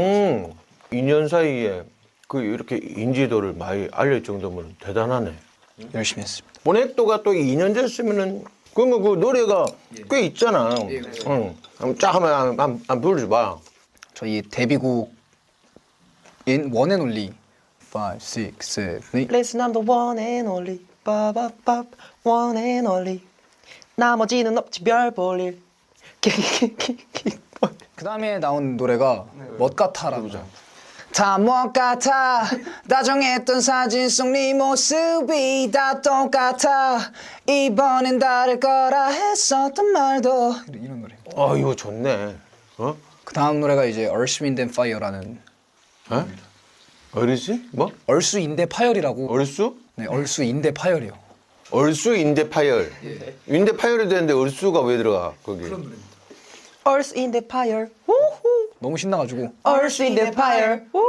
음, 2년 사이에 그 이렇게 인지도를 많이 알릴 정도면 대단하네. 열심히 했습니다. 모넥도가 또 2년 됐으면은 그러면 그 노래가 꽤 있잖아. 응. 한번 쫙 한번 한, 한, 한 불러줘봐. 저희 데뷔곡 인 원앤올리 5, 6, 7, 8 Listen, I'm the one and only. 빠바밥 one and only. 나머지는 없지 별 볼일. 그 다음에 나온 노래가 멋 같아라는 다멋 같아 다정했던 사진 속 네 모습이 다 똑같아 이번엔 다를 거라 했었던 말도 이런 노래 아, 이거 좋네. 어? 그 다음 노래가 이제 Wind and Fire라는 어? 어리지? 뭐? 얼수 인대 파열이라고 얼수? 네 얼수 인대 파열이요 얼수 인대 파열. 인대 파열이 되는데 얼수가 왜 들어가 거기? Earth in the fire. 우후. 너무 신나가지고 Earth in the fire. 우.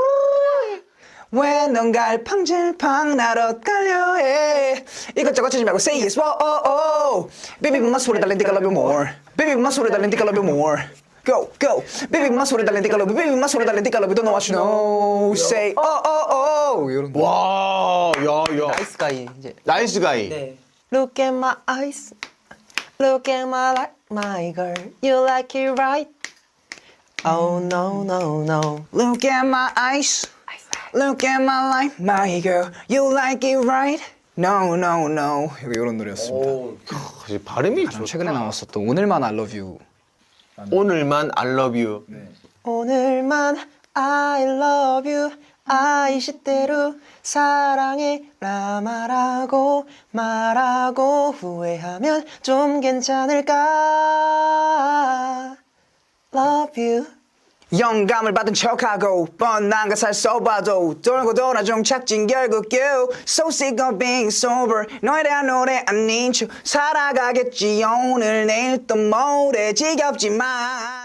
왜넌 갈 팡질팡 나로 깔려해 이것저것 찾지 말고 say yes whoa oh oh baby 엄마 소리 달래 네가 love you more baby 엄마 소리 달래 네가 love you more go go baby 엄마 소리 달래 네가 love you baby 엄마 소리 달래 네가 love you don't know what you know say oh oh oh 이런 거 와, 야, 야. 나이스 가이 이제. 나이스 가이. 네. Look at my eyes. Look at my life, my girl. You like it right? Oh no no no. look at my eyes look at my life my girl you like it right no no no 이런 노래였습니다 아, 발음이 좋다. 최근에 나왔었던 오늘만 I love you 오늘만 I love you. 오늘만 I love you. 아이 시대로 사랑해 라 말하고 말하고 후회하면 좀 괜찮을까? Love you. 영감을 받은 척하고 뻔한 가사를 써봐도 돌고 돌아 종착진 결국 you. So sick of being sober. 너에 대한 노래 아닌 척. 살아가겠지. 오늘 내일 또 모레 지겹지만